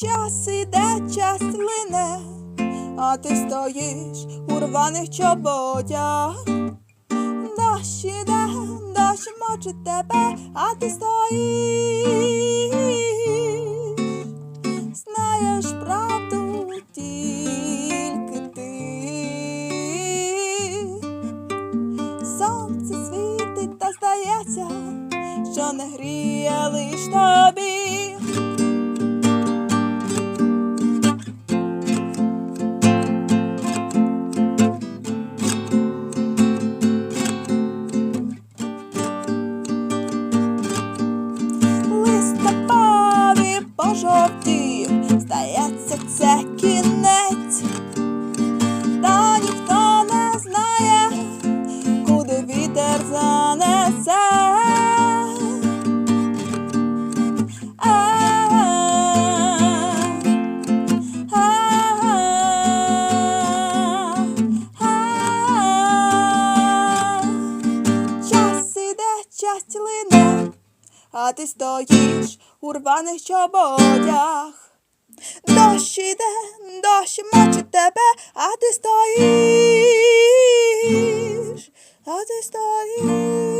Час іде, час лине, а ти стоїш у рваних чоботях. Дощ іде, дощ мочить тебе, а ти стоїш. Знаєш правду тільки ти. Сонце світить та здається, що не гріє лиш тобі. Пожовтів, здається, це кінець, та ніхто не знає, куди вітер занесе. Час іде, а ти стоїш у рваних чоботях. Дощ іде, дощ мочить тебе, а ти стоїш, а ти стоїш.